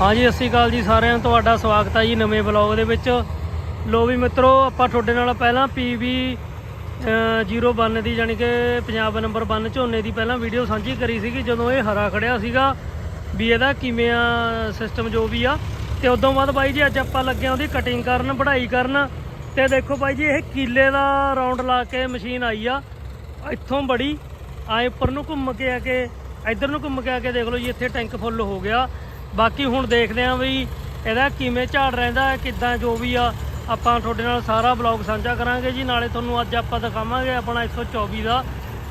ਹਾਂਜੀ, ਸਤਿ ਸ਼੍ਰੀ ਅਕਾਲ ਜੀ ਸਾਰਿਆਂ ਨੂੰ ਤੁਹਾਡਾ ਸਵਾਗਤ ਹੈ ਜੀ ਨਵੇਂ ਬਲੌਗ ਦੇ ਵਿੱਚ। ਲੋ ਵੀ ਮਿੱਤਰੋ, ਆਪਾਂ ਤੁਹਾਡੇ ਨਾਲ ਪਹਿਲਾਂ ਪੀਵੀ 01 ਦੀ ਜਾਨੀ ਕਿ ਪੰਜਾਬ ਨੰਬਰ 1 ਝੋਨੇ ਦੀ ਪਹਿਲਾਂ ਵੀਡੀਓ ਸਾਂਝੀ ਕਰੀ ਸੀਗੀ, ਜਦੋਂ ਇਹ ਹਰਾ ਖੜਿਆ ਸੀਗਾ ਵੀ ਇਹਦਾ ਕਿਵੇਂ ਆ ਸਿਸਟਮ ਜੋ ਵੀ ਆ। ਤੇ ਉਦੋਂ ਬਾਅਦ ਬਾਈ ਜੀ, ਅੱਜ ਆਪਾਂ ਲੱਗੇ ਆ ਉਹਦੀ ਕਟਿੰਗ ਕਰਨ ਵਢਾਈ ਕਰਨ। ਤੇ ਦੇਖੋ ਬਾਈ ਜੀ, ਇਹ ਕੀਲੇ ਦਾ ਰਾਉਂਡ ਲਾ ਕੇ ਮਸ਼ੀਨ ਆਈ ਆ। ਇੱਥੋਂ ਬੜੀ ਆਏ ਉੱਪਰ ਨੂੰ ਘੁੰਮ ਕੇ ਆ ਕੇ, ਇੱਧਰ ਨੂੰ ਘੁੰਮ ਕੇ ਆ ਕੇ ਦੇਖ ਲਓ ਜੀ, ਇੱਥੇ ਟੈਂਕ ਫੁੱਲ ਹੋ ਗਿਆ। ਬਾਕੀ ਹੁਣ ਦੇਖਦੇ ਆਂ ਵੀ ਇਹਦਾ ਕਿਵੇਂ ਝਾੜ ਰਹਿੰਦਾ ਹੈ ਕਿੱਦਾਂ ਜੋ ਵੀ ਆ, ਆਪਾਂ ਤੁਹਾਡੇ ਨਾਲ ਸਾਰਾ ਬਲੌਗ ਸਾਂਝਾ ਕਰਾਂਗੇ ਜੀ। ਨਾਲੇ ਤੁਹਾਨੂੰ ਅੱਜ ਆਪਾਂ ਦਿਖਾਵਾਂਗੇ ਆਪਣਾ 124 ਦਾ।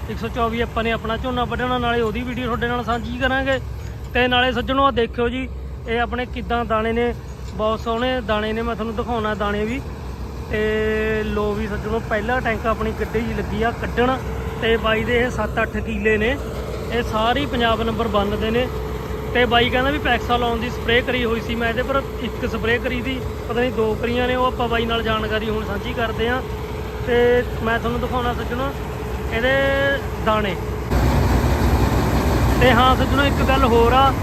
124 ਆਪਾਂ ਨੇ ਆਪਣਾ ਝੋਨਾ ਵੱਢਣਾ, ਨਾਲੇ ਉਹਦੀ ਵੀਡੀਓ ਤੁਹਾਡੇ ਨਾਲ ਸਾਂਝੀ ਕਰਾਂਗੇ। ਤੇ ਨਾਲੇ ਸੱਜਣੋ ਆ ਦੇਖਿਓ ਜੀ, ਇਹ ਆਪਣੇ ਕਿੱਦਾਂ ਦਾਣੇ ਨੇ। ਬਹੁਤ ਸੋਹਣੇ ਦਾਣੇ ਨੇ, ਮੈਂ ਤੁਹਾਨੂੰ ਦਿਖਾਉਣਾ ਦਾਣੇ ਵੀ। ਤੇ ਲੋ ਵੀ ਸੱਜਣੋ, ਪਹਿਲਾ ਟੈਂਕ ਆਪਣੀ ਗੱਡੀ ਜੀ ਲੱਗੀ ਆ ਕੱਢਣ। ਤੇ ਬਾਈ ਦੇ ਇਹ 7-8 ਕਿੱਲੇ ਨੇ। ਇਹ ਸਾਰੀ ਪੰਜਾਬ ਨੰਬਰ 1 ਦੇ ਨੇ। ਤੇ ਬਾਈ ਕਹਿੰਦਾ ਵੀ ਪੈਕਸਾ ਲਾਉਣ ਦੀ ਸਪਰੇਅ ਕਰੀ ਹੋਈ ਸੀ ਮੈਂ ਇਹਦੇ ਪਰ ਇੱਕ ਸਪਰੇਅ ਕਰੀ ਦੀ, ਪਤਾ ਨਹੀਂ ਦੋ ਕਰੀਆਂ ਨੇ, ਉਹ ਆਪਾਂ ਬਾਈ ਨਾਲ ਜਾਣਕਾਰੀ ਹੁਣ ਸਾਂਝੀ ਕਰਦੇ ਆ। ਤੇ ਮੈਂ ਤੁਹਾਨੂੰ ਦਿਖਾਉਣਾ ਸੱਜਣੋ, ਇਹਦੇ ਦਾਣੇ। ਤੇ ਹਾਂ ਸੱਜਣੋ, ਇੱਕ ਗੱਲ ਹੋਰ ਆ,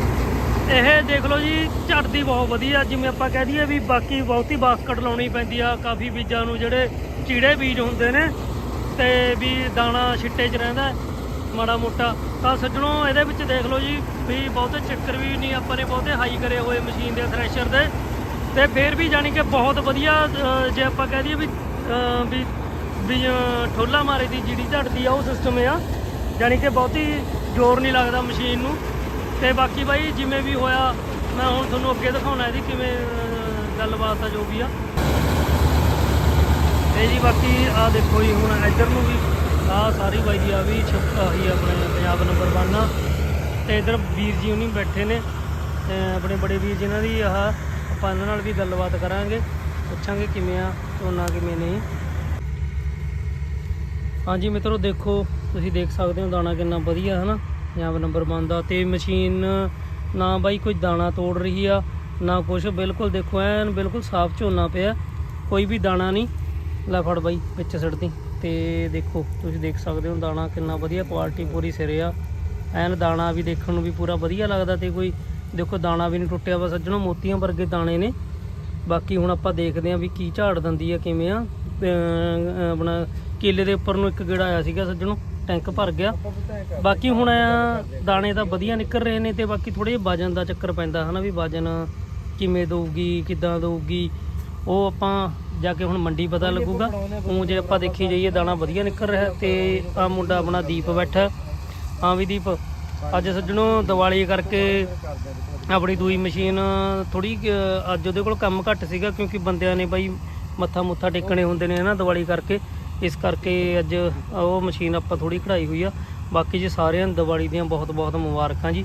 ਇਹ ਦੇਖ ਲਓ ਜੀ, ਝੜਦੀ ਬਹੁਤ ਵਧੀਆ, ਜਿਵੇਂ ਆਪਾਂ ਕਹਿ ਦਈਏ ਵੀ ਬਾਕੀ ਬਹੁਤੀ ਬਾਸਕਟ ਲਾਉਣੀ ਪੈਂਦੀ ਆ, ਕਾਫੀ ਬੀਜਾਂ ਨੂੰ ਜਿਹੜੇ ਚੀੜੇ ਬੀਜ ਹੁੰਦੇ ਨੇ, ਤੇ ਵੀ ਦਾਣਾ ਛਿੱਟੇ 'ਚ ਰਹਿੰਦਾ, ਮਾੜਾ ਮੋਟਾ। ਤਾਂ ਸੱਜਣੋ, ਇਹਦੇ ਵਿੱਚ ਦੇਖ ਲਓ ਜੀ ਵੀ ਬਹੁਤੇ ਚੱਕਰ ਵੀ ਨਹੀਂ ਆਪਾਂ ਨੇ ਬਹੁਤੇ ਹਾਈ ਕਰੇ ਹੋਏ ਮਸ਼ੀਨ ਦੇ ਥ੍ਰੈਸ਼ਰ ਦੇ। ਤੇ ਫਿਰ ਵੀ ਜਾਨੀ ਕਿ ਬਹੁਤ ਵਧੀਆ ਜੇ ਆਪਾਂ ਕਹਿ ਦਈਏ ਵੀ ਵੀ ਵੀ ਠੋਲਾ ਮਾਰੇ ਦੀ ਜਿਹੜੀ ਝੜਦੀ ਆ, ਉਹ ਸਿਸਟਮ ਆ। ਜਾਨੀ ਕਿ ਬਹੁਤੀ ਜ਼ੋਰ ਨਹੀਂ ਲੱਗਦਾ ਮਸ਼ੀਨ ਨੂੰ। ਤੇ ਬਾਕੀ ਬਾਈ ਜਿਵੇਂ ਵੀ ਹੋਇਆ, ਮੈਂ ਹੁਣ ਤੁਹਾਨੂੰ ਅੱਗੇ ਦਿਖਾਉਣਾ ਇਹਦੀ ਕਿਵੇਂ ਗੱਲਬਾਤ ਆ ਜੋ ਵੀ ਆ। ਤੇ ਜੀ ਬਾਕੀ ਆ ਦੇਖੋ ਜੀ ਹੁਣ ਇੱਧਰ ਨੂੰ ਵੀ, ਆ ਸਾਰੀ ਬਾਈ ਦੀ ਆ ਵੀ ਛੱਪ ਆਹੀ ਆਪਣੇ ਪੰਜਾਬ ਨੰਬਰ 1 ਆ। ਤੇ ਇੱਧਰ ਵੀਰ ਜੀ ਉਹਨੀ ਬੈਠੇ ਨੇ ਆਪਣੇ ਬੜੇ ਵੀਰ ਜਿਨ੍ਹਾਂ ਦੀ ਆਹ ਆਪਾਂ ਇਹਨਾਂ ਨਾਲ ਵੀ ਗੱਲਬਾਤ ਕਰਾਂਗੇ, ਪੁੱਛਾਂਗੇ ਕਿਵੇਂ ਆ ਝੋਨਾ ਕਿਵੇਂ ਨਹੀਂ। ਹਾਂਜੀ ਮਿੱਤਰੋ, ਦੇਖੋ, ਤੁਸੀਂ ਦੇਖ ਸਕਦੇ ਹੋ ਦਾਣਾ ਕਿੰਨਾ ਵਧੀਆ ਹੈ ਨਾ ਪੰਜਾਬ ਨੰਬਰ 1 ਦਾ ਤੇ ਮਸ਼ੀਨ, ਨਾ ਬਾਈ ਕੋਈ ਦਾਣਾ ਤੋੜ ਰਹੀ ਆ, ਨਾ ਕੁਛ, ਬਿਲਕੁਲ ਦੇਖੋ, ਐਨ ਬਿਲਕੁਲ ਸਾਫ਼ ਝੋਨਾ ਪਿਆ, ਕੋਈ ਵੀ ਦਾਣਾ ਨਹੀਂ। ਲੈ ਫੜ ਬਾਈ, ਵਿੱਚ ਸਿੱਟਦੀ ਤੇ ਦੇਖੋ, ਤੁਸੀਂ ਦੇਖ ਸਕਦੇ ਹੋ ਦਾਣਾ ਕਿੰਨਾ ਵਧੀਆ ਕੁਆਲਿਟੀ ਪੂਰੀ ਸਿਰੇ ਆ। ਐਨ ਦਾਣਾ ਵੀ ਦੇਖਣ ਨੂੰ ਵੀ ਪੂਰਾ ਵਧੀਆ ਲੱਗਦਾ ਤੇ ਕੋਈ ਦੇਖੋ ਦਾਣਾ ਵੀ ਨਹੀਂ ਟੁੱਟਿਆ ਵਾ ਸੱਜਣੋ ਮੋਤੀਆਂ ਵਰਗੇ ਦਾਣੇ ਨੇ। ਬਾਕੀ ਹੁਣ ਆਪਾਂ ਦੇਖਦੇ ਆਂ ਵੀ ਕੀ ਝਾੜ ਦਿੰਦੀ ਆ, ਕਿਵੇਂ ਆ। ਆਪਣਾ ਕੇਲੇ ਦੇ ਉੱਪਰ ਨੂੰ ਇੱਕ ਗੇੜਾ ਆਇਆ ਸੀਗਾ ਸੱਜਣੋ, ਟੈਂਕ ਭਰ ਗਿਆ। ਬਾਕੀ ਹੁਣ ਆ, ਦਾਣੇ ਤਾਂ ਵਧੀਆ ਨਿਕਲ ਰਹੇ ਨੇ ਤੇ ਬਾਕੀ ਥੋੜੇ ਜਿਹਾ ਵਜਨ ਦਾ ਚੱਕਰ ਪੈਂਦਾ ਹਨਾ ਵੀ ਵਜਨ ਕਿਵੇਂ ਦਊਗੀ, ਕਿੱਦਾਂ ਦਊਗੀ। ਉਹ ਆਪਾਂ ਜਾ ਕੇ ਹੁਣ ਮੰਡੀ ਪਤਾ ਲੱਗੂਗਾ। ਉਹ ਜੇ ਆਪਾਂ ਦੇਖੀ ਜਾਈਏ ਦਾਣਾ ਵਧੀਆ ਨਿਕਲ ਰਿਹਾ ਤੇ ਆ ਮੁੰਡਾ ਆਪਣਾ ਦੀਪ ਬੈਠਾ। ਹਾਂ ਵੀ ਦੀਪ, ਅੱਜ ਸੱਜਣੋ ਦੀਵਾਲੀ ਕਰਕੇ ਆਪਣੀ ਦੂਈ ਮਸ਼ੀਨ ਥੋੜੀ ਅੱਜ ਉਹਦੇ ਕੋਲ ਕੰਮ ਘੱਟ ਸੀਗਾ ਕਿਉਂਕਿ ਬੰਦਿਆਂ ਨੇ ਬਾਈ ਮੱਥਾ ਮੁੱਥਾ ਟੇਕਣੇ ਹੁੰਦੇ ਨੇ ਨਾ ਦੀਵਾਲੀ ਕਰਕੇ। ਇਸ ਕਰਕੇ ਅੱਜ ਉਹ ਮਸ਼ੀਨ ਆਪਾਂ ਥੋੜੀ ਕਢਾਈ ਹੋਈ ਆ। ਬਾਕੀ ਜੀ ਸਾਰਿਆਂ ਨੂੰ ਦੀਵਾਲੀ ਦੀਆਂ ਬਹੁਤ ਬਹੁਤ ਮੁਬਾਰਕਾਂ ਜੀ।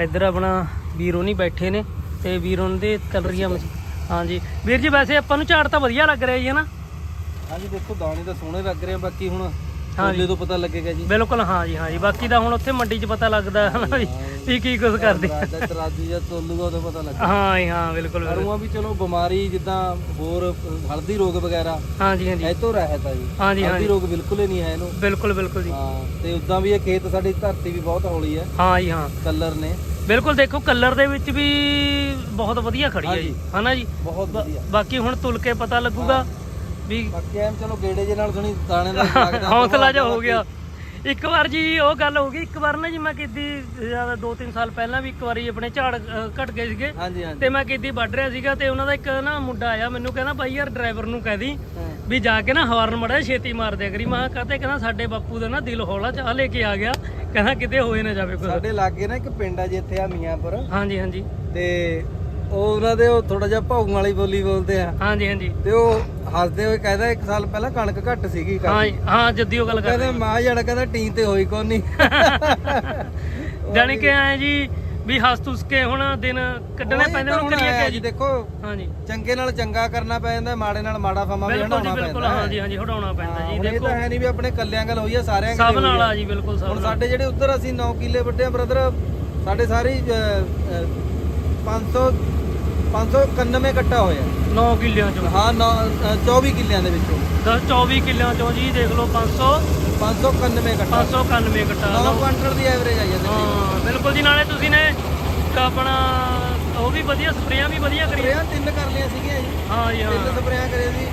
ਇੱਧਰ ਆਪਣਾ ਵੀਰੋ ਨਹੀਂ ਬੈਠੇ ਨੇ ਤੇ ਵੀਰੋ ਦੇ ਚੱਲ ਰਹੀਆਂ ਆ ਹਾਂਜੀ ਵੀਰ ਜੀ ਵੈਸੇ ਆਪਾਂ ਨੂੰ ਝਾੜ ਤਾਂ ਵਧੀਆ ਲੱਗ ਰਿਹਾ ਜੀ, ਹੈ ਨਾ? ਹਾਂਜੀ, ਦੇਖੋ ਦਾਣੇ ਤਾਂ ਸੋਹਣੇ ਲੱਗ ਰਹੇ ਆ, ਬਾਕੀ ਹੁਣ ਹਾਂਜੀ। ਤੋਲੇ ਤੋਂ ਪਤਾ ਲੱਗੇਗਾ ਜੀ। ਬਿਲਕੁਲ ਹਾਂ ਜੀ ਹਾਂ ਜੀ। ਬਾਕੀ ਦਾ ਹੁਣ ਉੱਥੇ ਮੰਡੀ 'ਚ ਪਤਾ ਲੱਗਦਾ ਹੈ ਨਾ ਵੀ ਵੀ ਕੀ ਕੁਝ ਕਰਦੇ। ਆ। ਰਾਜਾ ਤਰਾਜੂ ਜਾਂ ਤੋਲੂਗਾ ਉਦੋਂ ਪਤਾ ਲੱਗੇਗਾ ਹਾਂ ਜੀ ਹਾਂ ਬਿਲਕੁਲ ਬਿਲਕੁਲ। ਅਰੂਆਂ ਵੀ ਚਲੋ ਬਿਮਾਰੀ ਜਿੱਦਾਂ ਹੋਰ ਹਲਦੀ ਰੋਗ ਵਗੈਰਾ ਹਾਂ ਜੀ ਹਾਂ ਜੀ। ਇਹ ਤੋਂ ਰਹਿਤ ਆ ਜੀ। ਹਾਂਜੀ, ਹਲਦੀ ਹਾਂਜੀ। ਰੋਗ ਬਿਲਕੁਲ ਹੀ ਨਹੀਂ ਹੈ ਇਹਨੂੰ। ਬਿਲਕੁਲ ਬਿਲਕੁਲ ਜੀ। ਹਾਂ ਤੇ ਉਦਾਂ ਵੀ ਇਹ ਖੇਤ ਸਾਡੀ ਧਰਤੀ ਵੀ ਬਹੁਤ ਹੌਲੀ ਹੈ। ਹਾਂ ਜੀ ਹਾਂ। ਕਲਰ ਨੇ। ਬਿਲਕੁਲ ਦੇਖੋ ਕਲਰ ਦੇ ਵਿੱਚ ਵੀ ਬਹੁਤ ਵਧੀਆ ਖੜੀ ਹੈ ਜੀ। ਹਨਾ ਜੀ? ਬਹੁਤ ਵਧੀਆ। ਬਾਕੀ ਹੁਣ ਤੁਲ ਕੇ ਪਤਾ ਲੱਗੂਗਾ। ਵੀ ਬਾਕੀ ਐਮ ਚਲੋ ਗੇੜੇ ਜੇ ਨਾਲ ਸੁਣੀ ਦਾਣੇ ਦਾ ਲੱਗਦਾ ਹੌਸਲਾ ਜਿਹਾ ਹੋ ਗਿਆ। ਇੱਕ ਵਾਰ ਜੀ ਉਹ ਗੱਲ ਹੋ ਗਈ ਇੱਕ ਵਾਰ ਨਾ ਜੀ ਮੈਂ ਕਿਦੀ ਦੋ ਤਿੰਨ ਸਾਲ ਪਹਿਲਾਂ ਵੀ ਇੱਕ ਵਾਰੀ ਆਪਣੇ ਝਾੜ ਘਟ ਗਏ ਸੀਗੇ ਹਾਂਜੀ ਹਾਂਜੀ। ਤੇ ਮੈਂ ਕਿਦੀ ਵੱਢ ਰਿਹਾ ਸੀਗਾ ਤੇ ਉਹਨਾਂ ਦਾ ਇੱਕ ਨਾ ਮੁੰਡਾ ਆਇਆ ਮੈਨੂੰ ਕਹਿੰਦਾ ਬਾਈ ਯਾਰ ਡਰਾਈਵਰ ਨੂੰ ਕਹਿ ਦੀ। ਵੀ ਜਾ ਕੇ ਨਾ ਹਾਰਨ ਮੜਾ ਛੇਤੀ ਮਾਰ ਦਿਆ ਕਰੀ। ਮੈਂ ਕਹਤੇ ਕਹਿੰਦਾ ਸਾਡੇ ਬਾਪੂ ਦਾ ਨਾ ਦਿਲ ਹੌਲਾ ਚਾਹ ਲੈ ਕੇ ਆ ਗਿਆ। ਕਹਿੰਦਾ ਕਿਤੇ ਹੋਏ ਨਾ ਜਾਵੇ ਕੁਝ ਸਾਡੇ ਲਾਗੇ ਨਾ ਇੱਕ ਪਿੰਡ ਆ ਜਿੱਥੇ ਆ ਮੀਆਂਪੁਰ। ਹਾਂਜੀ ਹਾਂਜੀ। ਤੇ ਉਹ ਉਹਨਾਂ ਦੇ ਉਹ ਥੋੜਾ ਜਿਹਾ ਭਾਊ ਵਾਲੀ ਬੋਲੀ ਬੋਲਦੇ ਆ। ਹਾਂਜੀ ਹਾਂਜੀ। ਤੇ ਉਹ ਹੱਸਦੇ ਹੋਏ ਕਹਿੰਦਾ ਇੱਕ ਸਾਲ ਪਹਿਲਾਂ ਕਣਕ ਘੱਟ ਸੀਗੀ ਹਾਂ ਕਾਫੀ। ਹਾਂ ਜੱਦੀ ਉਹ ਗੱਲ ਕਹਿੰਦਾ ਕਰਦੇ ਮਾਂ ਜੜ ਕਹਿੰਦਾ ਟੀਂ ਤੇ ਹੋਈ ਕੋਈ ਨਹੀਂ। ਜਾਣੀ ਕਿ ਐ ਜੀ ਵੀ ਹੱਸ ਤੁਸ ਕੇ ਹੁਣ ਦਿਨ ਕੱਢਣੇ ਪੈਂਦੇ ਨੇ ਕਰੀਏ ਕਿ ਜੀ ਦੇਖੋ ਹਾਂਜੀ। ਚੰਗੇ ਨਾਲ ਚੰਗਾ ਕਰਨਾ ਪੈ ਜਾਂਦਾ ਮਾੜੇ ਨਾਲ ਮਾੜਾ ਫਮਾ ਵੀ ਬਿਲਕੁਲ ਜੀ ਹਟਾਉਣਾ ਬਿਲਕੁਲ ਪੈਂਦਾ। ਹਾਂਜੀ ਹਾਂਜੀ ਹਟਾਉਣਾ ਪੈਂਦਾ ਜੀ ਹੁਣ ਇਹ ਦੇਖੋ। ਤਾਂ ਹੈ ਨਹੀਂ ਵੀ ਆਪਣੇ ਕੱਲਿਆਂ ਗੱਲ ਹੋਈ ਆ ਸਾਰਿਆਂ ਸਭ ਹੋਈ ਨਾਲ ਆ। ਆ ਜੀ ਬਿਲਕੁਲ ਸਭ ਹੁਣ ਨਾਲ। ਸਾਡੇ ਜਿਹੜੇ ਉੱਧਰ ਅਸੀਂ 9 ਕਿੱਲੇ ਵੱਡੇ ਆ ਬ੍ਰਦਰ ਸਾਡੇ ਸਾਰੇ 500 591 ਕੱਟਾ ਹੋਇਆ। 9 ਕਿੱਲਿਆਂ ਚੋਂ। ਹਾਂ ਨੌ- ਅ, 24 ਕਿੱਲਿਆਂ ਦੇ ਵਿੱਚੋਂ। 10 24 ਕਿੱਲਿਆਂ ਚੋਂ ਜੀ ਦੇਖ ਲਓ 500 591 ਕੱਟਾ। 591 ਕਟਾ 9 ਕੁਆਂਟਲ ਦੀ ਐਵਰੇਜ ਆਈ ਹੈ ਹਾਂ ਬਿਲਕੁਲ ਜੀ ਨਾਲੇ ਤੁਸੀਂ ਨੇ ਇੱਕ ਆਪਣਾ ਉਹ ਉਹ ਵੀ ਵਧੀਆ ਸਪਰੇਆਂ ਵੀ ਵਧੀਆ ਕਰੀਆਂ। ਸਪਰੇਆਂ ਤਿੰਨ ਕਰ ਲਈਆਂ ਸੀਗੀਆਂ ਜੀ। ਹਾਂ ਜੀ ਤਿੰਨ ਹਾਂ ਸਪਰੇਆਂ ਕਰੇ ਸੀ।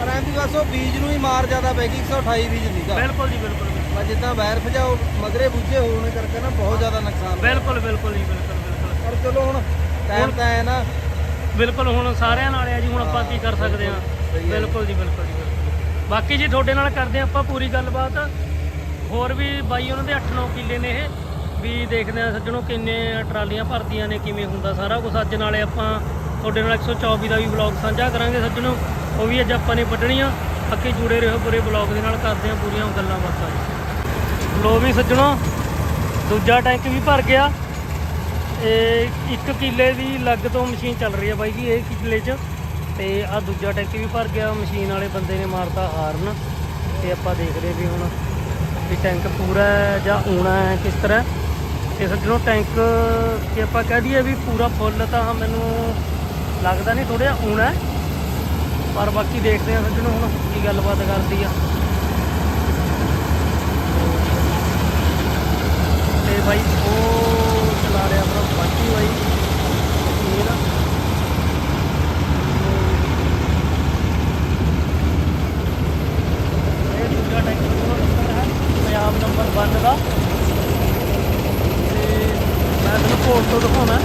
ਪਰ ਐਂ ਵੀ ਬਸ ਉਹ ਬੀਜ ਨੂੰ ਹੀ ਮਾਰ ਜ਼ਿਆਦਾ ਪੈ ਗਈ 128 ਬੀਜ ਸੀਗਾ ਬਿਲਕੁਲ ਜੀ ਬਿਲਕੁਲ ਬਿਲਕੁਲ। ਬਸ ਜਿੱਦਾਂ ਵਾਇਰ ਫਜਾਓ ਮਗਰੇ ਬੁੱਝੇ ਹੋਣ ਕਰਕੇ ਨਾ ਬਹੁਤ ਜ਼ਿਆਦਾ ਨੁਕਸਾਨ। ਹੋਇਆ। ਬਿਲਕੁਲ ਬਿਲਕੁਲ ਜੀ ਬਿਲਕੁਲ ਬਿਲਕੁਲ। ਪਰ ਚਲੋ ਹੁਣ ਟਾਈਮ ਤਾਂ ਹੈ ਨਾ। ਬਿਲਕੁਲ ਹੁਣ ਸਾਰਿਆਂ ਨਾਲ ਆ ਜੀ ਹੁਣ ਆਪਾਂ ਕੀ ਕਰ ਸਕਦੇ ਆ। ਬਿਲਕੁਲ ਜੀ ਬਿਲਕੁਲ ਜੀ। ਬਾਕੀ ਜੀ ਤੁਹਾਡੇ ਨਾਲ ਕਰਦੇ ਆਪਾਂ ਪੂਰੀ ਗੱਲਬਾਤ। ਹੋਰ ਵੀ ਬਾਈ ਉਹਨਾਂ ਦੇ 8-9 ਕਿੱਲੇ ਨੇ ਇਹ। ਵੀ ਦੇਖਦੇ ਆ ਸੱਜਣੋ ਕਿੰਨੇ ਟਰਾਲੀਆਂ ਭਰਦੀਆਂ ਨੇ ਕਿਵੇਂ ਹੁੰਦਾ ਸਾਰਾ ਕੁਝ ਅੱਜ ਨਾਲੇ ਆਪਾਂ ਤੁਹਾਡੇ ਨਾਲ 124 ਦਾ ਵੀ ਵਲੌਗ ਸਾਂਝਾ ਕਰਾਂਗੇ ਸੱਜਣੋ। ਉਹ ਵੀ ਅੱਜ ਆਪਾਂ ਨੇ ਵੱਢਣੀਆਂ। ਅੱਗੇ ਜੁੜੇ ਰਹੋ ਪੂਰੇ ਵਲੌਗ ਦੇ ਨਾਲ ਕਰਦੇ ਆ ਪੂਰੀਆਂ ਗੱਲਾਂ ਬਾਤਾਂ। ਲੋ ਵੀ ਸੱਜਣੋ ਦੂਜਾ ਟੈਂਕ ਵੀ ਭਰ ਗਿਆ। ਇਹ ਇੱਕ ਕਿੱਲੇ ਦੀ ਲੱਗ ਤੋਂ ਮਸ਼ੀਨ ਚੱਲ ਰਹੀ ਹੈ ਬਾਈ ਜੀ, ਇਹ ਕਿੱਲੇ 'ਚ। ਤੇ ਆ ਦੂਜਾ ਟੈਂਕ ਵੀ ਭਰ ਗਿਆ, ਮਸ਼ੀਨ ਵਾਲੇ ਬੰਦੇ ਨੇ ਮਾਰਤਾ ਹਾਰਨ। ਤੇ ਆਪਾਂ ਦੇਖਦੇ ਵੀ ਹੁਣ ਵੀ ਟੈਂਕ ਪੂਰਾ ਜਾਂ ਊਣਾ ਹੈ, ਕਿਸ ਤਰ੍ਹਾਂ। ਤੇ ਸੱਜਣੋ, ਟੈਂਕ ਕਿ ਆਪਾਂ ਕਹਿ ਦਈਏ ਵੀ ਪੂਰਾ ਫੁੱਲ ਤਾਂ ਮੈਨੂੰ ਲੱਗਦਾ ਨਹੀਂ, ਥੋੜ੍ਹਾ ਊਣਾ ਪਰ ਬਾਕੀ ਦੇਖਦੇ ਆ ਸੱਜਣੋ ਹੁਣ ਕੀ ਗੱਲਬਾਤ ਕਰਦੀ ਆ। ਤੇ ਬਾਈ ਉਹ ਚਲਾ ਰਿਹਾ ਆਪਣਾ ਬਾਕੀ ਬਾਈ ਇਹ ਨਾ ਇਹ ਦੂਜਾ ਟੈਂਕ ਹੈ ਪੰਜਾਬ ਨੰਬਰ 1 ਦਾ ਤੇ ਮੈਂ ਤੁਹਾਨੂੰ ਕੋਲ ਤੋਂ ਦਿਖਾਉਣਾ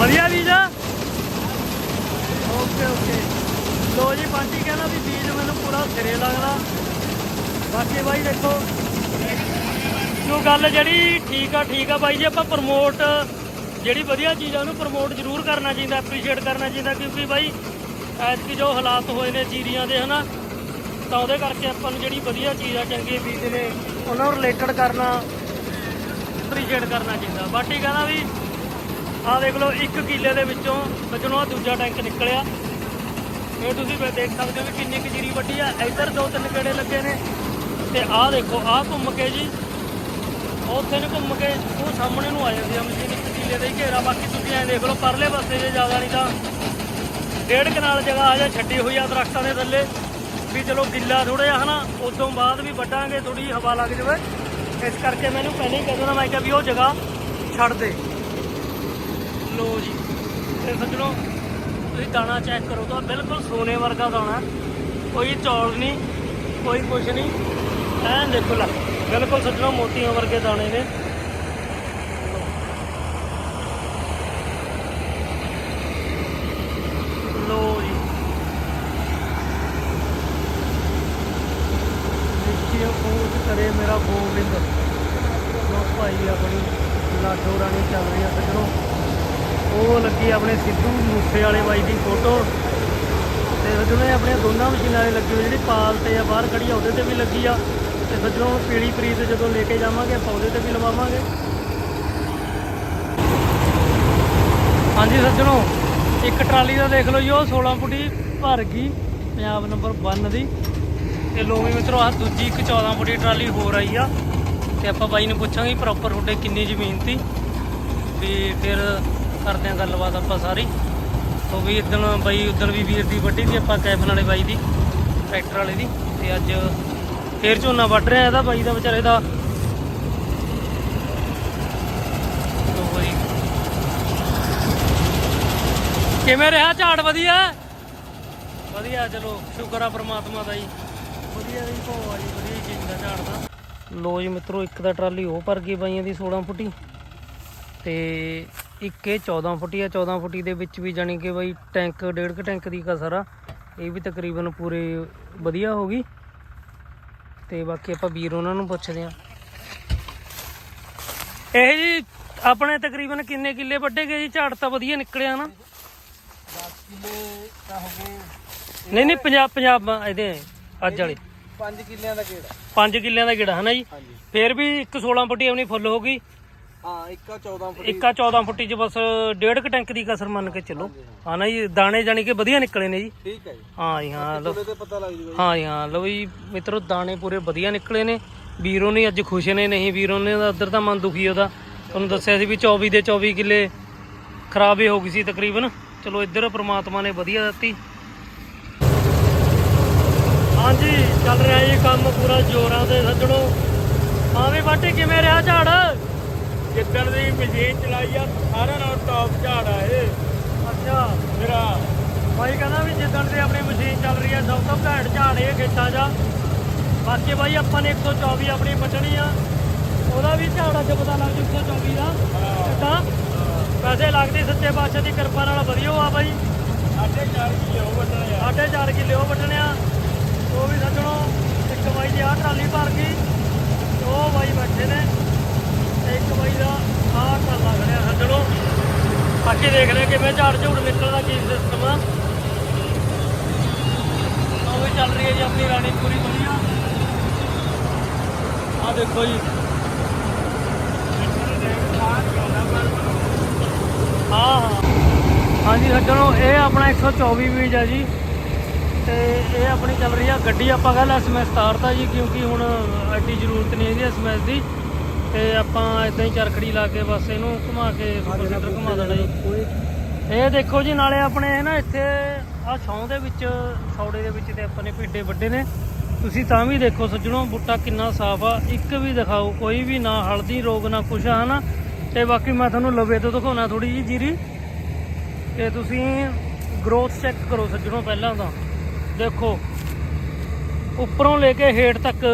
ਵਧੀਆ ਵੀਜ਼ਾ ਓਕੇ ਓਕੇ ਲੋ ਜੀ ਬਾਕੀ ਕਹਿੰਦਾ ਵੀ ਬੀਜ ਮੈਨੂੰ ਪੂਰਾ ਸਿਰੇ ਲੱਗਦਾ ਬਾਕੀ ਬਾਈ ਦੇਖੋ ਜੋ ਗੱਲ ਜਿਹੜੀ ਠੀਕ ਆ ਠੀਕ ਆ ਬਾਈ ਜੀ, ਆਪਾਂ ਪ੍ਰਮੋਟ ਜਿਹੜੀ ਵਧੀਆ ਚੀਜ਼ ਆ, ਉਹਨੂੰ ਪ੍ਰਮੋਟ ਜ਼ਰੂਰ ਕਰਨਾ ਚਾਹੀਦਾ ਐਪਰੀਸ਼ੀਏਟ ਕਰਨਾ ਚਾਹੀਦਾ, ਕਿਉਂਕਿ ਬਾਈ ਐਤਕੀ ਜੋ ਹਾਲਾਤ ਹੋਏ ਨੇ ਜੀਰੀਆਂ ਦੇ, ਹਨਾ, ਤਾਂ ਉਹਦੇ ਕਰਕੇ ਆਪਾਂ ਨੂੰ ਜਿਹੜੀ ਵਧੀਆ ਚੀਜ਼ ਆ, ਚੰਗੇ ਬੀਜ ਨੇ, ਉਹਨਾਂ ਨੂੰ ਰਿਲੇਟਡ ਕਰਨਾ ਐਪਰੀਸ਼ੀਏਟ ਕਰਨਾ ਚਾਹੀਦਾ। ਬਾਕੀ ਕਹਿੰਦਾ ਵੀ, ਆਹ ਦੇਖ ਲਓ, ਇੱਕ ਕਿੱਲੇ ਦੇ ਵਿੱਚੋਂ ਵਿੱਚੋਂ ਆ ਦੂਜਾ ਟੈਂਕ ਨਿਕਲਿਆ। ਇਹ ਤੁਸੀਂ ਦੇਖ ਸਕਦੇ ਹੋ ਵੀ ਕਿੰਨੀ ਕੁ ਜੀਰੀ ਵੱਡੀ ਆ। ਇੱਧਰ ਦੋ ਤਿੰਨ ਗੇੜੇ ਲੱਗੇ ਨੇ। ਤੇ ਆਹ ਦੇਖੋ, ਆਹ ਘੁੰਮ ਕੇ ਜੀ ਉੱਥੇ ਨੂੰ ਘੁੰਮ ਕੇ, ਉਹ ਸਾਹਮਣੇ ਨੂੰ ਆ ਜਾਂਦੀ ਆ ਮਸ਼ੀਨ, ਇੱਕ ਕਿੱਲੇ ਦਾ ਹੀ ਘੇਰਾ, ਬਾਕੀ ਤੁਸੀਂ ਐਂ ਦੇਖ ਲਓ, ਪਰਲੇ ਪਾਸੇ ਜੇ ਜ਼ਿਆਦਾ ਨਹੀਂ ਤਾਂ ਡੇਢ ਕਨਾਲ ਜਗ੍ਹਾ ਆ ਜਾ, ਛੱਡੀ ਹੋਈ ਆ ਦਰਖਤਾਂ ਦੇ ਥੱਲੇ। ਵੀ ਚਲੋ ਗਿੱਲਾ ਥੋੜਾ ਜਿਹਾ ਹਨਾ, ਉਦੋਂ ਬਾਅਦ ਵੀ ਵੱਢਾਂਗੇ ਥੋੜੀ ਹਵਾ ਲੱਗ ਜਾਵੇ। ਇਸ ਕਰਕੇ ਮੈਨੂੰ ਪਹਿਲਾਂ ਹੀ ਕਹਿ ਮੈਂ ਕਿਹਾ ਵੀ ਉਹ ਜਗ੍ਹਾ ਛੱਡ ਦੇ। ਲੋ ਜੀ, ਤੇ ਸੱਜਣੋ, ਤੁਸੀਂ ਦਾਣਾ ਚੈੱਕ ਕਰੋ ਤਾਂ ਬਿਲਕੁਲ ਸੋਨੇ ਵਰਗਾ ਦਾਣਾ ਹੈ। ਕੋਈ ਚੌਲ ਨਹੀਂ ਕੋਈ ਕੁਛ ਨਹੀਂ ਐਂ ਦੇਖੋ ਲੈ ਬਿਲਕੁਲ ਸੱਜਣੋ, ਮੋਤੀਆਂ ਵਰਗੇ ਦਾਣੇ ਨੇ। ਲੋ ਜੀ। ਦੇਖੀਏ ਖੋਜ ਕਰੇ ਮੇਰਾ ਗੋਬਿੰਦ। ਲੋ ਭਾਈ, ਆਪਣੀ ਲਾਡੋ ਰਾਣੀ ਚੱਲ ਰਹੀ ਆ ਸੱਜਣੋ। ਉਹ ਲੱਗੀ ਆਪਣੇ ਸਿੱਧੂ ਮੂਸੇ ਵਾਲੇ ਬਾਈ ਦੀ ਫੋਟੋ। ਤੇ ਸੱਜਣੋ, ਇਹ ਆਪਣੀਆਂ ਦੋਨਾਂ ਮਸ਼ੀਨਾਂ 'ਤੇ ਲੱਗੀ ਹੋਈ ਜਿਹੜੀ ਪਾਲ ਤੇ ਆ, ਬਾਹਰ ਖੜੀ ਆ, ਉਹਦੇ ਤੇ ਵੀ ਲੱਗੀ ਆ। ਤੇ ਸੱਜਣੋਂ ਪੀਲੀ ਪ੍ਰੀਤ ਜਦੋਂ ਲੈ ਕੇ ਜਾਵਾਂਗੇ ਪੌਦੇ ਤੇ ਵੀ ਲਵਾਵਾਂਗੇ। ਹਾਂਜੀ ਸੱਜਣੋ, ਇੱਕ ਟਰਾਲੀ ਦਾ ਦੇਖ ਲਓ ਜੀ, ਉਹ 16 ਫੁੱਟੀ ਭਰ ਗਈ, ਪੰਜਾਬ ਨੰਬਰ 1 ਦੀ। ਤੇ ਲੋਵੇਂ ਮਿੱਤਰੋ ਆ ਦੂਜੀ ਇੱਕ 14 ਫੁੱਟੀ ਟਰਾਲੀ ਹੋਰ ਆਈ ਆ। ਤੇ ਆਪਾਂ ਬਾਈ ਨੂੰ ਪੁੱਛਾਂਗੇ ਪ੍ਰੋਪਰ ਤੁਹਾਡੇ ਕਿੰਨੀ ਜ਼ਮੀਨ ਸੀ। ਵੀ ਫਿਰ ਕਰਦੇ ਆ ਗੱਲਬਾਤ ਆਪਾਂ ਸਾਰੀ। ਉਹ ਵੀ ਇਦਣ ਬਾਈ, ਉਦਣ ਵੀ ਵੀਰ ਦੀ ਵੱਡੀ ਸੀ, ਆਪਾਂ ਕੈਬਨ ਵਾਲੇ ਬਾਈ ਦੀ, ਟਰੈਕਟਰ ਵਾਲੇ ਦੀ। ਤੇ ਅੱਜ ਫੇਰ ਝੋਨਾ ਵੱਢ ਰਿਹਾ ਇਹਦਾ, ਬਾਈ ਦਾ ਵਿਚਾਰੇ ਦਾ। ਲਓ ਬਾਈ। ਕਿਵੇਂ ਰਿਹਾ ਝਾੜ? ਵਧੀਆ? ਵਧੀਆ, ਚਲੋ, ਸ਼ੁਕਰ ਆ ਪ੍ਰਮਾਤਮਾ ਦਾ ਜੀ। ਵਧੀਆ ਦੀ ਭੋ ਜੀ, ਵਧੀਆ ਹੀ ਝਾੜ ਦਾ। ਲੋ ਜੀ ਮਿੱਤਰੋ, ਇੱਕ ਦਾ ਟਰਾਲੀ ਉਹ ਭਰ ਗਈ ਬਾਈਆਂ ਦੀ 16 ਫੁੱਟੀ। ਤੇ ਇੱਕ ਇਹ 14 ਫੁੱਟੀ ਆ 14 ਫੁੱਟੀ ਦੇ ਵਿੱਚ ਵੀ ਜਾਣੀ ਕਿ ਬਾਈ ਟੈਂਕ, ਡੇਢ ਕ ਟੈਂਕ ਦੀ ਕਸਰ ਆ। ਇਹ ਵੀ ਤਕਰੀਬਨ ਪੂਰੇ ਵਧੀਆ ਹੋ ਗਈ। ਤੇ ਬਾਕੀ ਆਪਾਂ ਵੀਰ ਉਹਨਾਂ ਨੂੰ ਪੁੱਛਦੇ ਆ ਇਹ ਜੀ ਆਪਣੇ ਤਕਰੀਬਨ ਕਿੰਨੇ ਕਿੱਲੇ ਵੱਢੇ ਗਏ ਜੀ? ਝਾੜ ਤਾਂ ਵਧੀਆ ਨਿਕਲਿਆ ਨਾ। 10 ਕਿੱਲੇ ਤਾਂ ਹੋ ਗਏ। ਨਹੀਂ ਨਹੀਂ ਪੰਜਾਬ ਪੰਜਾਬ ਇਹਦੇ ਅੱਜ ਵਾਲੇ। 5 ਕਿੱਲਿਆਂ ਦਾ ਕਿਹੜਾ 5 ਕਿੱਲਿਆਂ ਦਾ ਗੇੜਾ ਹਨਾ ਜੀ? ਫੇਰ ਵੀ ਇੱਕ 16 ਫੁੱਟੀ ਆਪਣੀ ਫੁੱਲ ਹੋ ਗਈ। ਹਾਂ ਇੱਕ ਆ 14 ਫੁੱਟ। ਇੱਕ ਆ 14 ਫੁੱਟੀ ਚ ਬਸ ਡੇਢ ਕ ਟੈਂਕ ਦੀ ਕਸਰ ਮੰਨ ਕੇ ਚੱਲੋ। ਹਾਂ ਨਾ ਜੀ ਦਾਣੇ ਜਾਣੀ ਕਿ ਵਧੀਆ ਨਿਕਲੇ ਨੇ ਜੀ। ਠੀਕ ਹੈ ਜੀ। ਹਾਂ ਜੀ ਹਾਂ ਲਓ। ਉਹਦੇ ਤੇ ਪਤਾ ਲੱਗ ਜੂਗਾ ਹਾਂ ਜੀ ਹਾਂ ਲਓ ਜੀ ਮਿੱਤਰੋ ਦਾਣੇ ਪੂਰੇ ਵਧੀਆ ਨਿਕਲੇ ਨੇ। ਵੀਰੋ ਨੇ ਅੱਜ ਖੁਸ਼ ਨੇ ਨਹੀਂ ਵੀਰੋ ਨੇ ਦਾ ਉੱਧਰ ਤਾਂ ਮਨ ਦੁਖੀ ਉਹਦਾ। ਤੁਹਾਨੂੰ ਦੱਸਿਆ ਸੀ ਵੀ 24 ਦੇ 24 ਕਿੱਲੇ ਖਰਾਬ ਹੀ ਗਈ ਸੀ ਤਕਰੀਬਨ। ਚਲੋ ਇੱਧਰ ਪ੍ਰਮਾਤਮਾ ਨੇ ਵਧੀਆ ਦਿੱਤੀ। ਹਾਂਜੀ ਚੱਲ ਰਿਹਾ ਜੀ ਕੰਮ ਪੂਰਾ ਜ਼ੋਰਾਂ ਤੇ ਸੱਜਣੋ। ਹਾਂ ਵੀ ਬਾਟੀ ਕਿਵੇਂ ਰਿਹਾ ਝਾੜ? ਜਿੱਦਣ ਦੀ ਮਸ਼ੀਨ ਚਲਾਈ ਆ ਸਾਰਿਆਂ ਨਾਲੋਂ ਟੌਪ ਝਾੜ ਆ ਇਹ। ਅੱਛਾ। ਮੇਰਾ ਬਾਈ ਕਹਿੰਦਾ ਵੀ ਜਿੱਦਣ ਦੀ ਆਪਣੀ ਮਸ਼ੀਨ ਚੱਲ ਰਹੀ ਹੈ ਸਭ ਤੋਂ ਘੈਂਟ ਝਾੜ ਇਹ ਖੇਤਾਂ 'ਚ ਬਾਕੀ ਬਾਈ ਆਪਾਂ ਨੇ 124 ਆਪਣੀ ਵੱਢਣੀ ਆ। ਉਹਦਾ ਵੀ ਝਾੜ ਅੱਜ ਪਤਾ ਲੱਗ ਜੂ 124 ਦਾ। ਕਿੱਦਾਂ ਵੈਸੇ ਲੱਗਦੀ ਸੱਚੇ ਪਾਤਸ਼ਾਹ ਦੀ ਕਿਰਪਾ ਨਾਲ ਵਧੀਆ ਆ ਬਾਈ। ਸਾਡੇ 4 ਕਿਲੋ ਵੱਢਣੇ ਆ। ਸਾਢੇ ਚਾਰ ਕਿੱਲੇ ਉਹ ਵੱਢਣਿਆ ਉਹ ਵੀ ਸੱਜਣੋ ਇੱਕ ਬਾਈ ਦੀ ਆਹ ਟਰਾਲੀ ਭਰ ਗਈ। ਤੇ ਉਹ ਬਾਈ ਬੈਠੇ ਨੇ। ਤੇ ਇੱਕ ਬਾਈ ਦਾ ਆਹ ਟਰਾਲਾ ਖੜਿਆ ਸੱਜਣੋ ਬਾਕੀ ਦੇਖ ਰਹੇ ਕਿਵੇਂ ਝਾੜ ਝੂੜ ਨਿਕਲਦਾ ਕੀ ਸਿਸਟਮ ਆ ਉਹ ਵੀ ਚੱਲ ਰਹੀ ਹੈ ਜੀ, ਆਪਣੀ ਰਾਣੀ ਪੂਰੀ ਵਧੀਆ। ਆ ਦੇਖੋ ਜੀ। ਹਾਂ ਹਾਂ। ਹਾਂਜੀ, ਸੱਜਣੋ, ਇਹ ਆਪਣਾ 124 ਬੀਜ ਆ ਜੀ। ਤੇ ਇਹ ਆਪਣੀ ਚੱਲ ਰਹੀ ਆ। ਗੱਡੀ ਆਪਾਂ ਕੱਲ ਐਸਐਮਐਸ ਤਾਰਤਾ ਜੀ, ਕਿਉਂਕਿ ਹੁਣ ਐਡੀ ਜ਼ਰੂਰਤ ਨਹੀਂ ਇਹਦੀ ਐਸਐਮਐਸ ਦੀ। ਤੇ ਆਪਾਂ ਇਦਾਂ ਹੀ ਚਰਖੜੀ ਲਾ ਕੇ ਬਸ ਇਹਨੂੰ ਘੁਮਾ ਕੇ ਸੁਪਰ ਘੁਮਾ ਦੇਣਾ ਜੀ। ਇਹ ਦੇਖੋ ਜੀ, ਨਾਲੇ ਆਪਣੇ ਨਾ ਇੱਥੇ ਆ ਛਾਂ ਦੇ ਵਿੱਚ ਛੌੜੇ ਦੇ ਵਿੱਚ ਤੇ ਆਪਾਂ ਨੇ ਭੇਡੇ ਵੱਡੇ ਨੇ। ਤੁਸੀਂ ਤਾਂ ਵੀ ਦੇਖੋ ਸੱਜਣੋ, ਬੁੱਟਾ ਕਿੰਨਾ ਸਾਫ਼ ਆ। ਇੱਕ ਵੀ ਦਿਖਾਓ, ਕੋਈ ਵੀ ਨਾ ਹਲਦੀ, ਰੋਗ ਨਾ ਕੁਛ ਆ ਨਾ ਤੇ ਬਾਕੀ ਮੈਂ ਤੁਹਾਨੂੰ ਲਵੇ ਤੋਂ ਦਿਖਾਉਣਾ ਥੋੜੀ ਜੀ ਜੀਰੀ। ਤੇ ਤੁਸੀਂ ਗਰੋਥ ਚੈੱਕ ਕਰੋ ਸੱਜਣੋ ਪਹਿਲਾਂ ਤਾਂ। ਦੇਖੋ, ਉੱਪਰੋਂ ਲੈ ਕੇ ਹੇਠ ਤੱਕ,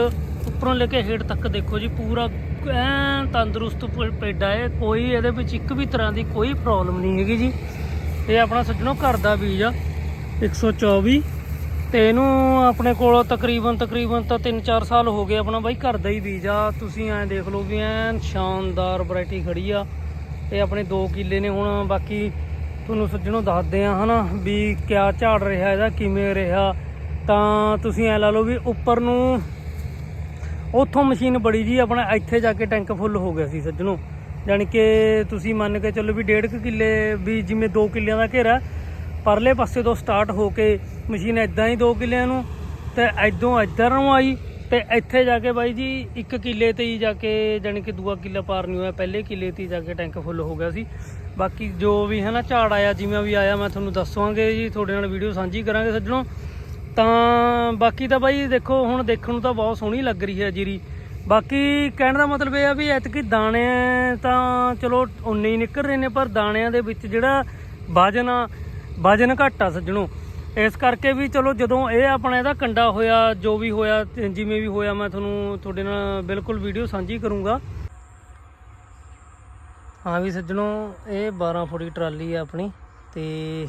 ਉੱਪਰੋਂ ਲੈ ਕੇ ਹੇਠ ਤੱਕ ਦੇਖੋ ਜੀ, ਪੂਰਾ ਐਨ ਤੰਦਰੁਸਤ ਪ- ਪੇਡਾ ਹੈ ਕੋਈ ਇਹਦੇ ਵਿੱਚ ਇੱਕ ਵੀ ਤਰ੍ਹਾਂ ਦੀ ਕੋਈ ਪ੍ਰੋਬਲਮ ਨਹੀਂ ਹੈਗੀ ਜੀ। ਇਹ ਆਪਣਾ ਸੱਜਣੋ ਘਰ ਦਾ ਬੀਜ ਆ 124 ਤੇ ਇਹਨੂੰ ਆਪਣੇ ਕੋਲ ਤਕਰੀਬਨ ਤਕਰੀਬਨ ਤਾਂ 3-4 ਸਾਲ ਹੋ ਗਏ ਆਪਣਾ ਬਾਈ ਘਰ ਦਾ ਹੀ ਬੀਜ ਆ। ਤੁਸੀਂ ਐਂ ਦੇਖ ਲਓ ਵੀ ਐਨ ਸ਼ਾਨਦਾਰ ਵੈਰਾਈਟੀ ਖੜੀ ਆ। ਇਹ ਆਪਣੇ 2 ਕਿੱਲੇ ਨੇ ਹੁਣ, ਬਾਕੀ ਤੁਹਾਨੂੰ ਸੱਜਣੋਂ ਦੱਸਦੇ ਆ ਹਨਾ ਵੀ ਕਿਆ ਝਾੜ ਰਿਹਾ, ਇਹਦਾ ਕਿਵੇਂ ਰਿਹਾ। ਤਾਂ ਤੁਸੀਂ ਐ ਲਾ ਲਓ ਵੀ ਉੱਪਰ ਨੂੰ ਉੱਥੋਂ ਮਸ਼ੀਨ ਬੜੀ ਜੀ, ਆਪਣਾ ਇੱਥੇ ਜਾ ਕੇ ਟੈਂਕ ਫੁੱਲ ਹੋ ਗਿਆ ਸੀ ਸੱਜਣੋ। ਯਾਨੀ ਕਿ ਤੁਸੀਂ ਮੰਨ ਕੇ ਚੱਲੋ ਵੀ 1.5 ਕਿੱਲੇ ਵੀ ਜਿਵੇਂ 2 ਕਿੱਲਿਆਂ ਦਾ ਘੇਰਾ, ਪਰਲੇ ਪਾਸੇ ਤੋਂ ਸਟਾਰਟ ਹੋ ਕੇ ਮਸ਼ੀਨ ਇਦਾਂ ਹੀ 2 ਕਿੱਲਿਆਂ ਨੂੰ, ਤੇ ਇਦੋਂ ਇੱਧਰ ਨੂੰ ਆਈ, ਤੇ ਇੱਥੇ ਜਾ ਕੇ ਬਾਈ ਜੀ 1 ਕਿੱਲੇ ਤੇ ਹੀ ਜਾ ਕੇ ਯਾਨੀ ਕਿ ਦੂਆ ਕਿੱਲਾ ਪਾਰ ਨਹੀਂ ਹੋਇਆ, ਪਹਿਲੇ ਕਿੱਲੇ ਤੇ ਹੀ ਜਾ ਕੇ ਟੈਂਕ ਫੁੱਲ ਹੋ ਗਿਆ ਸੀ। ਬਾਕੀ ਜੋ ਵੀ ਹੈ ਨਾ ਝਾੜ ਆਇਆ, ਜਿਵੇਂ ਵੀ ਆਇਆ, ਮੈਂ ਤੁਹਾਨੂੰ ਦੱਸਵਾਂਗੇ ਜੀ, ਤੁਹਾਡੇ ਨਾਲ ਵੀਡੀਓ ਸਾਂਝੀ ਕਰਾਂਗੇ ਸੱਜਣੋ। ਤਾਂ ਬਾਕੀ ਤਾਂ ਬਾਈ ਦੇਖੋ, ਹੁਣ ਦੇਖਣ ਨੂੰ ਤਾਂ ਬਹੁਤ ਸੋਹਣੀ ਲੱਗ ਰਹੀ ਹੈ ਜੀਰੀ। ਬਾਕੀ ਕਹਿਣ ਦਾ ਮਤਲਬ ਇਹ ਆ ਵੀ ਐਤਕੀ ਦਾਣੇ ਤਾਂ ਚਲੋ ਉਨੇ ਹੀ ਨਿਕਲ ਰਹੇ ਨੇ, ਪਰ ਦਾਣਿਆਂ ਦੇ ਵਿੱਚ ਜਿਹੜਾ ਵਜਨ ਆ, ਵਜਨ ਘੱਟ ਆ ਸੱਜਣੋ। ਇਸ ਕਰਕੇ ਵੀ ਚਲੋ ਜਦੋਂ ਇਹ ਆਪਣਾ ਇਹਦਾ ਕੰਡਾ ਹੋਇਆ, ਜੋ ਵੀ ਹੋਇਆ ਜਿਵੇਂ ਵੀ ਹੋਇਆ, ਮੈਂ ਤੁਹਾਨੂੰ ਤੁਹਾਡੇ ਨਾਲ ਬਿਲਕੁਲ ਵੀਡੀਓ ਸਾਂਝੀ ਕਰੂੰਗਾ। ਹਾਂ ਵੀ ਸੱਜਣੋ, ਇਹ 12 ਫੁੱਟ ਦੀ ਟਰਾਲੀ ਆ ਆਪਣੀ, ਤੇ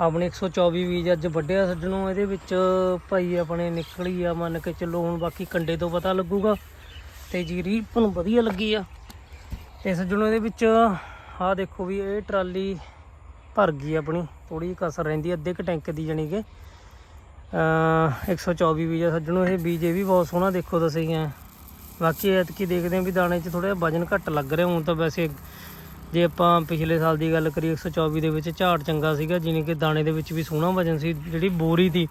ਆਪਣੀ 124 ਬੀਜ ਅੱਜ ਵੱਢਿਆ ਸੱਜਣੋ, ਇਹਦੇ ਵਿੱਚ ਭਾਈ ਆਪਣੇ ਨਿਕਲੀ ਆ ਮੰਨ ਕੇ ਚੱਲੋ, ਹੁਣ ਬਾਕੀ ਕੰਡੇ ਤੋਂ ਪਤਾ ਲੱਗੂਗਾ। ਤੇ ਜੀਰੀ ਨੂੰ ਵਧੀਆ ਲੱਗੀ ਆ। ਤੇ ਸੱਜਣੋ, ਇਹਦੇ ਵਿੱਚ ਆਹ ਦੇਖੋ ਵੀ ਇਹ ਟਰਾਲੀ ਭਰ ਗਈ ਆਪਣੀ ਥੋੜੀ ਕਸਰ ਰਹਿੰਦੀ ਅੱਧੇ ਕ ਟੈਂਕ ਦੀ ਜਾਣੀ ਕਿ। ਅ 124 ਬੀਜ ਆ ਸੱਜਣੋ, ਇਹ ਬੀਜ ਇਹ ਵੀ ਬਹੁਤ ਸੋਹਣਾ ਦੇਖੋ ਤੁਸੀਂ ਸਹੀ ਆ ਬਾਕੀ ਐਤਕੀ ਦੇਖਦੇ ਆ ਵੀ ਦਾਣੇ 'ਚ ਥੋੜਾ ਵਜਨ ਘੱਟ ਲੱਗ ਰਿਹਾ, ਹੁਣ ਤਾਂ ਵੈਸੇ ਜੇ ਆਪਾਂ ਪਿਛਲੇ ਸਾਲ ਦੀ ਗੱਲ ਕਰੀਏ 124 ਦੇ ਵਿੱਚ ਝਾੜ ਚੰਗਾ ਸੀਗਾ ਜਿਵੇਂ ਕਿ ਦਾਣੇ ਦੇ ਵਿੱਚ ਵੀ ਸੋਹਣਾ ਵਜਨ ਸੀ, ਜਿਹੜੀ ਬੋਰੀ ਦੀ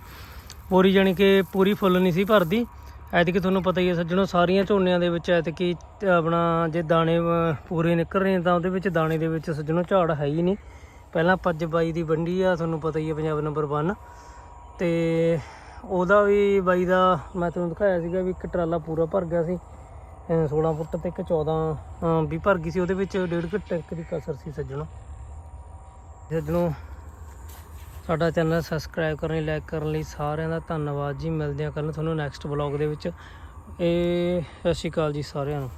ਬੋਰੀ ਜਾਣੀ ਕਿ ਪੂਰੀ ਫੁੱਲ ਨਹੀਂ ਸੀ ਭਰਦੀ। ਐਤਕੀ ਤੁਹਾਨੂੰ ਪਤਾ ਹੀ ਹੈ, ਸੱਜਣੋ, ਸਾਰੀਆਂ ਝੋਨਿਆਂ ਦੇ ਵਿੱਚ ਐਤਕੀ ਆਪਣਾ ਜੇ ਦਾਣੇ ਪੂਰੇ ਨਿਕਲ ਰਹੇ ਤਾਂ ਉਹਦੇ ਵਿੱਚ ਦਾਣੇ ਦੇ ਵਿੱਚ ਸੱਜਣੋ, ਝਾੜ ਹੈ ਹੀ ਨਹੀਂ। ਪਹਿਲਾਂ ਪੱਜ ਬਾਈ ਦੀ ਵੰਡੀ ਆ, ਤੁਹਾਨੂੰ ਪਤਾ ਹੀ ਹੈ, ਪੰਜਾਬ ਨੰਬਰ 1 ਤੇ ਉਹਦਾ ਵੀ ਬਾਈ ਦਾ ਮੈਂ ਤੁਹਾਨੂੰ ਦਿਖਾਇਆ ਸੀਗਾ ਵੀ ਇੱਕ ਟਰਾਲਾ ਪੂਰਾ ਭਰ ਗਿਆ ਸੀ। 16 ਫੁੱਟ ਤੇ ਇੱਕ 14 ਵੀ ਭਰ ਗਈ ਸੀ, ਉਹਦੇ ਵਿੱਚ ਡੇਢ ਕੁ ਟੈਂਕ ਦੀ ਕਸਰ ਸੀ ਸੱਜਣੋ। ਸੱਜਣੋ, ਸਾਡਾ ਚੈਨਲ ਸਬਸਕ੍ਰਾਈਬ ਕਰਨ ਲਈ ਲਾਈਕ ਕਰਨ ਲਈ ਸਾਰਿਆਂ ਦਾ ਧੰਨਵਾਦ ਜੀ। ਮਿਲਦੇ ਹਾਂ ਕੱਲ ਤੁਹਾਨੂੰ ਨੈਕਸਟ ਵਲੌਗ ਦੇ ਵਿੱਚ। ਇਹ, ਸਤਿ ਸ਼੍ਰੀ ਅਕਾਲ ਜੀ ਸਾਰਿਆਂ ਨੂੰ।